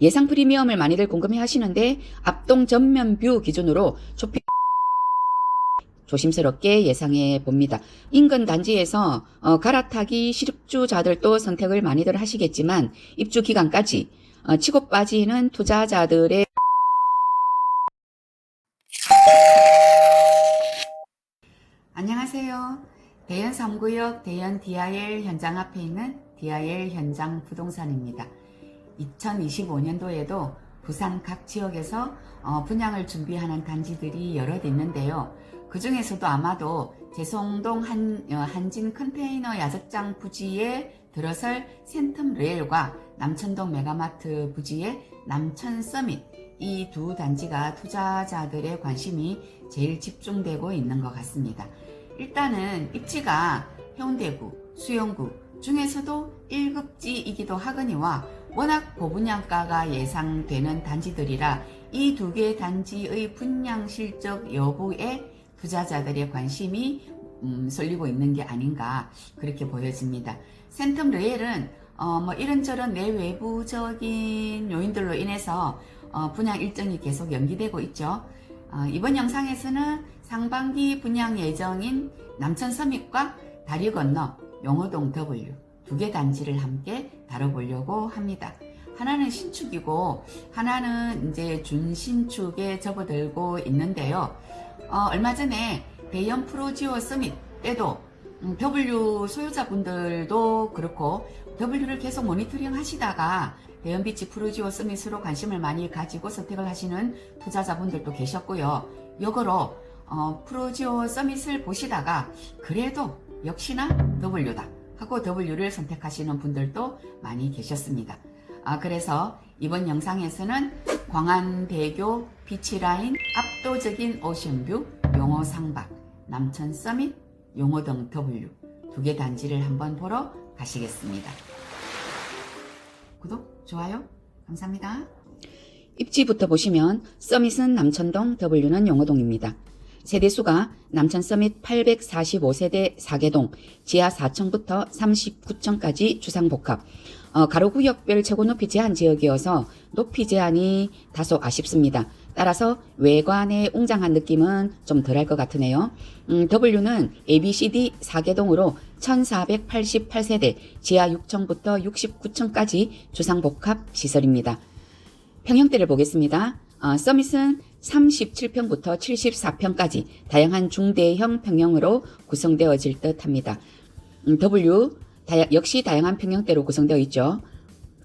예상 프리미엄을 많이들 궁금해 하시는데 압동 전면 뷰 기준으로 초피 조심스럽게 예상해 봅니다. 인근 단지에서 어, 갈아타기 실입주자들도 선택을 많이들 하시겠지만 입주 기간까지 어, 치고 빠지는 투자자들의 안녕하세요. 대연 3구역 대연 DIL 현장 앞에 있는 DIL 현장 부동산입니다. 2025년도에도 부산 각 지역에서 어, 분양을 준비하는 단지들이 여럿 있는데요. 그 중에서도 아마도 제송동 한, 어, 한진 컨테이너 야적장 부지에 들어설 센텀 레일과 남천동 메가마트 부지의 남천 서밋 이 두 단지가 투자자들의 관심이 제일 집중되고 있는 것 같습니다. 일단은 입지가 해운대구, 수영구 중에서도 1급지이기도 하거니와 워낙 고분양가가 예상되는 단지들이라 이 두 개 단지의 분양 실적 여부에 투자자들의 관심이 음, 쏠리고 있는 게 아닌가 그렇게 보여집니다. 센텀 레일은 어, 뭐 이런저런 내외부적인 요인들로 인해서 어, 분양 일정이 계속 연기되고 있죠. 어, 이번 영상에서는 상반기 분양 예정인 남천 서밋과 다리 건너 용호동 W 두 개 단지를 함께 다뤄보려고 합니다. 하나는 신축이고 하나는 이제 준신축에 접어들고 있는데요. 어, 얼마 전에 대연 프로지오 서밋 때도 음, W 소유자분들도 그렇고 W를 계속 모니터링 하시다가 대연비치 프로지오 서밋으로 관심을 많이 가지고 선택을 하시는 투자자분들도 계셨고요. 역으로 어, 프로지오 서밋을 보시다가 그래도 역시나 W다 하고 W를 선택하시는 분들도 많이 계셨습니다. 아, 그래서 이번 영상에서는 광안대교 비치라인 압도적인 오션뷰 용호 상박 남천 서밋 용호동 W 두 개 단지를 한번 보러 가시겠습니다. 구독, 좋아요, 감사합니다. 입지부터 보시면 서밋은 남천동, W는 용호동입니다. 세대수가 남천 서밋 845세대 4개동, 지하 4층부터 39층까지 주상복합, 어, 가로구역별 최고 높이 제한 지역이어서 높이 제한이 다소 아쉽습니다. 따라서 외관의 웅장한 느낌은 좀 덜할 것 같으네요. 음, W는 ABCD 4개동으로 1488세대, 지하 6층부터 69층까지 주상복합 시설입니다. 평형대를 보겠습니다. 어, 서밋은 37평부터 74평까지 다양한 중대형 평형으로 구성되어질 듯 합니다. 음, W 다야- 역시 다양한 평형대로 구성되어 있죠.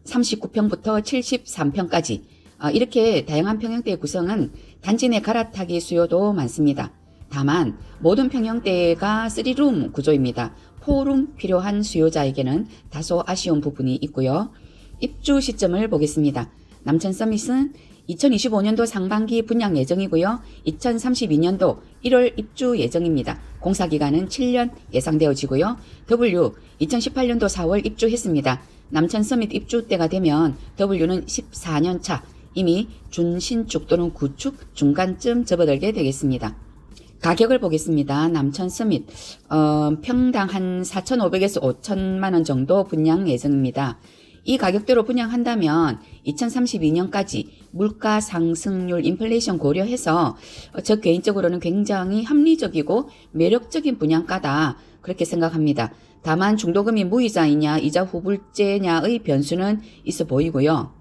39평부터 73평까지 아, 이렇게 다양한 평형대의 구성은 단지 내 갈아타기 수요도 많습니다. 다만 모든 평형대가 3룸 구조입니다. 4룸 필요한 수요자에게는 다소 아쉬운 부분이 있고요. 입주 시점을 보겠습니다. 남천 서밋은 2025년도 상반기 분양 예정이고요. 2032년도 1월 입주 예정입니다. 공사 기간은 7년 예상되어지고요. W 2018년도 4월 입주했습니다. 남천 서밋 입주 때가 되면 W는 14년 차 이미 준신축 또는 구축 중간쯤 접어들게 되겠습니다. 가격을 보겠습니다. 남천 서밋 어, 평당 한 4,500에서 5천만 원 정도 분양 예정입니다. 이 가격대로 분양한다면 2032년까지 물가 상승률 인플레이션 고려해서 어, 저 개인적으로는 굉장히 합리적이고 매력적인 분양가다 그렇게 생각합니다. 다만 중도금이 무이자이냐 이자 후불제냐의 변수는 있어 보이고요.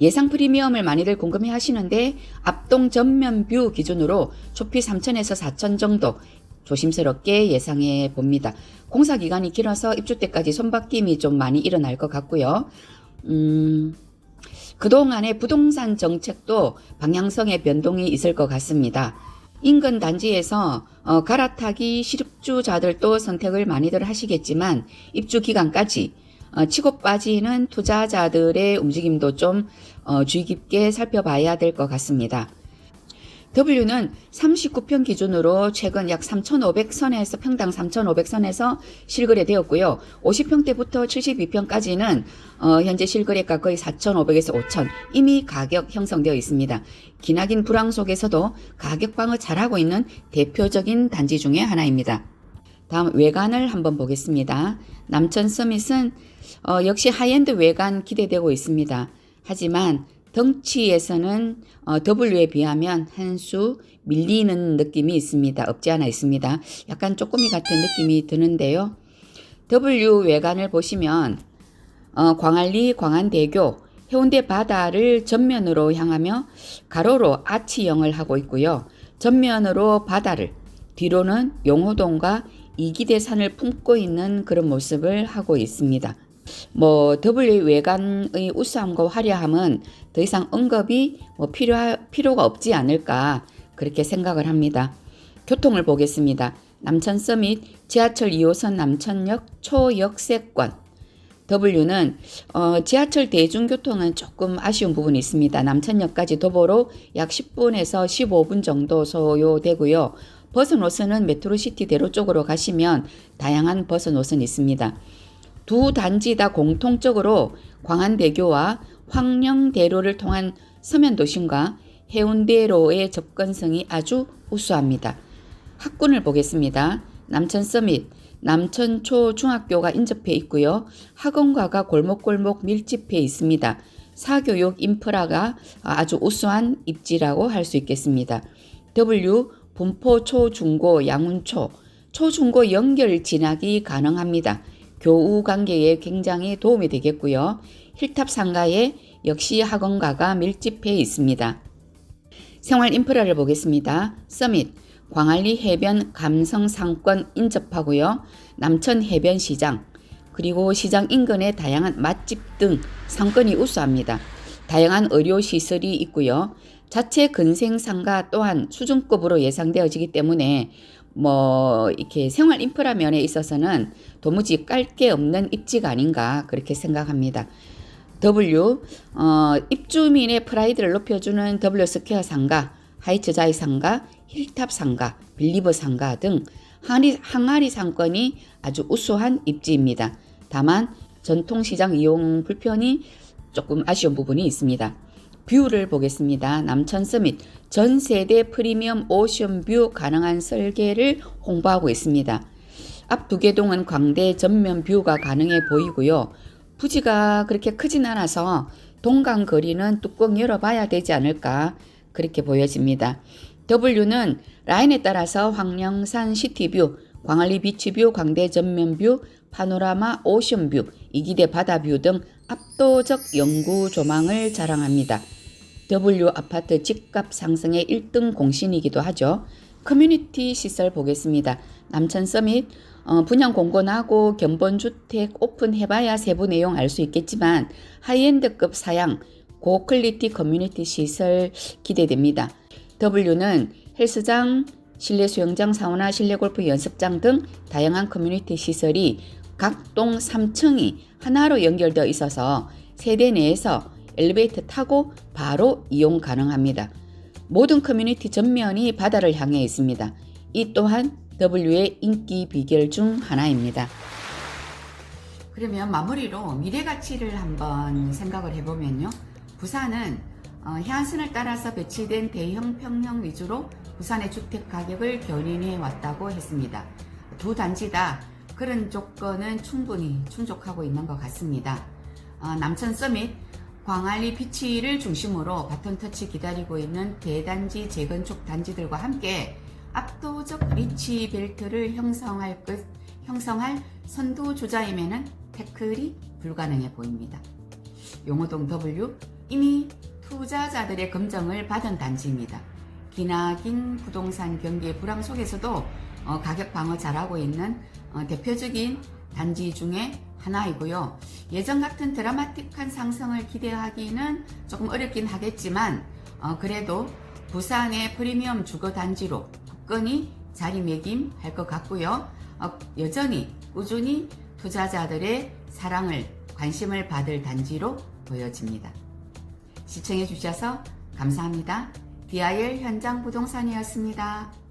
예상 프리미엄을 많이들 궁금해 하시는데 압동 전면 뷰 기준으로 초피 3천에서 4천 정도 조심스럽게 예상해 봅니다. 공사 기간이 길어서 입주 때까지 손바뀜이 좀 많이 일어날 것 같고요. 음, 그동안의 부동산 정책도 방향성의 변동이 있을 것 같습니다. 인근 단지에서 어, 갈아타기 실입주자들도 선택을 많이들 하시겠지만 입주 기간까지 어, 치고 빠지는 투자자들의 움직임도 좀 어, 주의 깊게 살펴봐야 될 것 같습니다. W는 39평 기준으로 최근 약 3,500선에서 평당 3,500선에서 실거래 되었고요. 50평대부터 72평까지는 어, 현재 실거래가 거의 4,500에서 5,000 이미 가격 형성되어 있습니다. 기나긴 불황 속에서도 가격 방어 잘하고 있는 대표적인 단지 중에 하나입니다. 다음 외관을 한번 보겠습니다. 남천 서밋은 어, 역시 하이엔드 외관 기대되고 있습니다. 하지만 덩치에서는 어, W에 비하면 한 수 밀리는 느낌이 있습니다. 없지 않아 있습니다. 약간 쪼꼬미 같은 느낌이 드는데요. W 외관을 보시면 어, 광안리 광안대교 해운대 바다를 전면으로 향하며 가로로 아치형을 하고 있고요. 전면으로 바다를 뒤로는 용호동과 이기대 산을 품고 있는 그런 모습을 하고 있습니다. 뭐 W 외관의 우수함과 화려함은 더 이상 언급이 뭐 필요 필요가 없지 않을까 그렇게 생각을 합니다. 교통을 보겠습니다. 남천 서밋 지하철 2호선 남천역 초역세권 W는 어, 지하철 대중교통은 조금 아쉬운 부분이 있습니다. 남천역까지 도보로 약 10분에서 15분 정도 소요되고요. 버스 노선은 메트로시티 대로 쪽으로 가시면 다양한 버스 노선이 있습니다. 두 단지 다 공통적으로 광안대교와 황령대로를 통한 서면도심과 해운대로의 접근성이 아주 우수합니다. 학군을 보겠습니다. 남천 서밋, 남천초 중학교가 인접해 있고요. 학원가가 골목골목 밀집해 있습니다. 사교육 인프라가 아주 우수한 입지라고 할 수 있겠습니다. W 분포 초중고 양운초 초중고 연결 진학이 가능합니다. 교우 관계에 굉장히 도움이 되겠고요. 힐탑 상가에 역시 학원가가 밀집해 있습니다. 생활 인프라를 보겠습니다. 서밋, 광안리 해변 감성 상권 인접하고요. 남천 해변 시장, 그리고 시장 인근의 다양한 맛집 등 상권이 우수합니다. 다양한 의료 시설이 있고요. 자체 근생 상가 또한 수준급으로 예상되어지기 때문에 뭐 이렇게 생활 인프라 면에 있어서는 도무지 깔 게 없는 입지가 아닌가 그렇게 생각합니다. W 어, 입주민의 프라이드를 높여주는 W 스퀘어 상가, 하이츠 자이 상가, 힐탑 상가, 빌리버 상가 등 항아리, 항아리 상권이 아주 우수한 입지입니다. 다만 전통시장 이용 불편이 조금 아쉬운 부분이 있습니다. 뷰를 보겠습니다. 남천 서밋 전 세대 프리미엄 오션 뷰 가능한 설계를 홍보하고 있습니다. 앞 두 개 동은 광대 전면 뷰가 가능해 보이고요. 부지가 그렇게 크진 않아서 동강 거리는 뚜껑 열어봐야 되지 않을까 그렇게 보여집니다. W는 라인에 따라서 황령산 시티뷰, 광안리 비치뷰, 광대 전면뷰, 파노라마 오션뷰, 이기대 바다뷰 등 압도적 영구 조망을 자랑합니다. W 아파트 집값 상승의 1등 공신이기도 하죠. 커뮤니티 시설 보겠습니다. 남천 서밋 어, 분양 공고나고 견본주택 오픈해봐야 세부 내용 알 수 있겠지만 하이엔드급 사양 고퀄리티 커뮤니티 시설 기대됩니다. W는 헬스장, 실내 수영장, 사우나, 실내 골프 연습장 등 다양한 커뮤니티 시설이 각동 3층이 하나로 연결되어 있어서 세대 내에서 엘리베이터 타고 바로 이용 가능합니다. 모든 커뮤니티 전면이 바다를 향해 있습니다. 이 또한 W의 인기 비결 중 하나입니다. 그러면 마무리로 미래 가치를 한번 생각을 해보면요. 부산은 어, 해안선을 따라서 배치된 대형 평형 위주로 부산의 주택 가격을 견인해 왔다고 했습니다. 두 단지 다 그런 조건은 충분히 충족하고 있는 것 같습니다. 어, 남천 서밋 광안리 비치를 중심으로 바톤 터치 기다리고 있는 대단지 재건축 단지들과 함께 압도적 리치 벨트를 형성할 것, 형성할 선두 주자임에는 태클이 불가능해 보입니다. 용호동 W 이미 투자자들의 검증을 받은 단지입니다. 기나긴 부동산 경기의 불황 속에서도 어, 가격 방어 잘하고 있는 어, 대표적인 단지 중에 하나이고요. 예전 같은 드라마틱한 상승을 기대하기는 조금 어렵긴 하겠지만 어, 그래도 부산의 프리미엄 주거 단지로 굳건히 자리매김할 것 같고요. 어, 여전히 꾸준히 투자자들의 사랑을 관심을 받을 단지로 보여집니다. 시청해 주셔서 감사합니다. DIL 현장 부동산이었습니다.